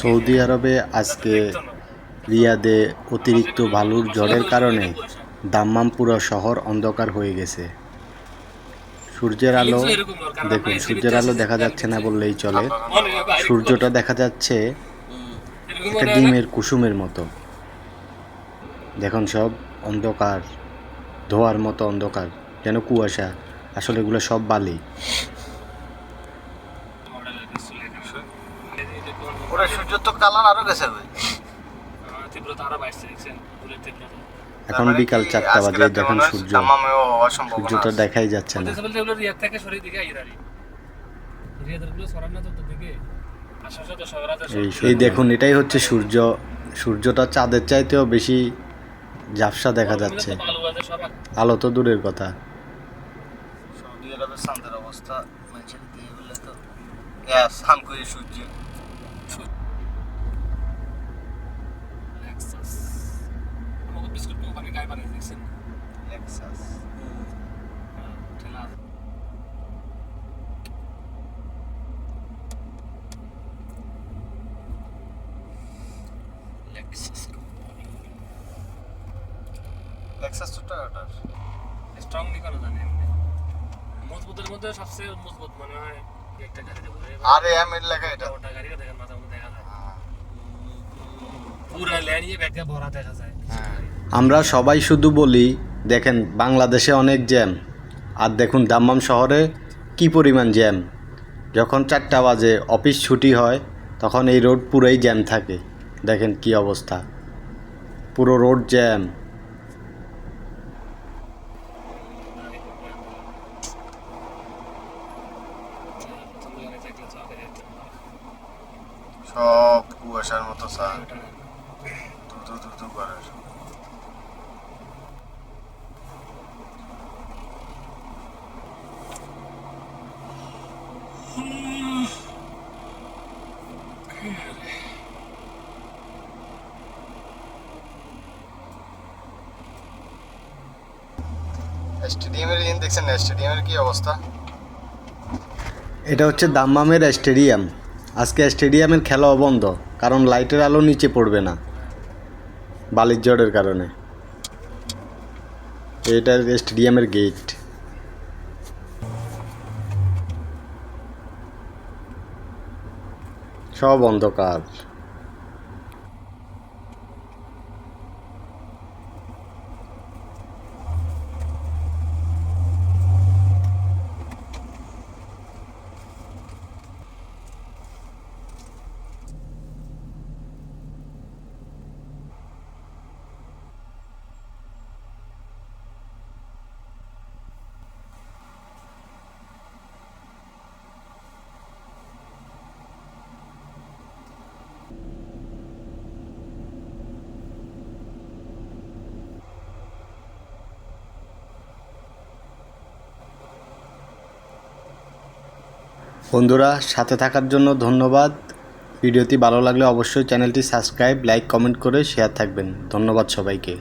Saudi আরবে আজকে রিয়াদে অতিরিক্ত বালুর ঝড়ের কারণে দাম্মাম পুরো শহর অন্ধকার হয়ে গেছে। সূর্যের আলো, দেখুন, সূর্যের আলো দেখা যাচ্ছে না বললেই চলে। সূর্যটা দেখা যাচ্ছে একটা ডিমের কুসুমের মতো। দেখুন সব অন্ধকার, ধোয়ার মতো অন্ধকার, যেন কুয়াশা। আসলে এগুলো সব বালি। ওরা সূর্য তো কালার আরও গেছে ভাই। তীব্রতা আরও বাড়ছে দেখছেন ফুলের তীব্রতা। এখন বিকাল চারটা বাজে দেখুন সূর্য অসম্ভব সূর্যটা দেখাই যাচ্ছে না। সরিয়ে তো তো এই দেখুন এটাই হচ্ছে সূর্য। সূর্যটা চাঁদের চাইতেও বেশি ঝাপসা দেখা যাচ্ছে। আলো তো দূরের কথা। সৌদি আরবের শান্তির অবস্থা মানুষের দিয়ে বললে তো স্নান করে সূর্য। লেক্সাস আমাকে বিস্কুট কোম্পানি গায়ে বানিয়ে দিয়েছেন লেক্সাস ঠেলা। লেক্সাস কোম্পানি লেক্সাস তো টয়োটার স্ট্রংলি করা জানে মজবুতের মধ্যে সবচেয়ে মজবুত মনে হয়। একটা গাড়িতে আর এম এর লেখা এটা। ওটা গাড়িটা দেখেন মধ্যে দেখা যায় পুরা ল্যানিয়ে ব্যাগে ভরা দেখা যায় আমরা সবাই শুধু বলি দেখেন বাংলাদেশে অনেক জ্যাম। আর দেখুন দাম্মাম শহরে কি পরিমাণ জ্যাম। যখন চারটা বাজে অফিস ছুটি হয় তখন এই রোড পুরোই জ্যাম থাকে। দেখেন কি অবস্থা। পুরো রোড জ্যাম। সব কুয়াশার মতো স্যার। দ্রুত দ্রুত করে স্টেডিয়ামের ইন দেখছেন স্টেডিয়ামের কি অবস্থা? এটা হচ্ছে দাম্মামের স্টেডিয়াম। আজকে স্টেডিয়ামের খেলা বন্ধ কারণ লাইটের আলো নিচে পড়বে না। বালির জড়ের কারণে। এটা স্টেডিয়ামের গেট সব অন্ধকার। বন্ধুরা, সাথে থাকার জন্য ধন্যবাদ। ভিডিওটি ভালো লাগলে অবশ্যই চ্যানেলটি সাবস্ক্রাইব, লাইক, কমেন্ট করে শেয়ার থাকবেন। ধন্যবাদ সবাইকে।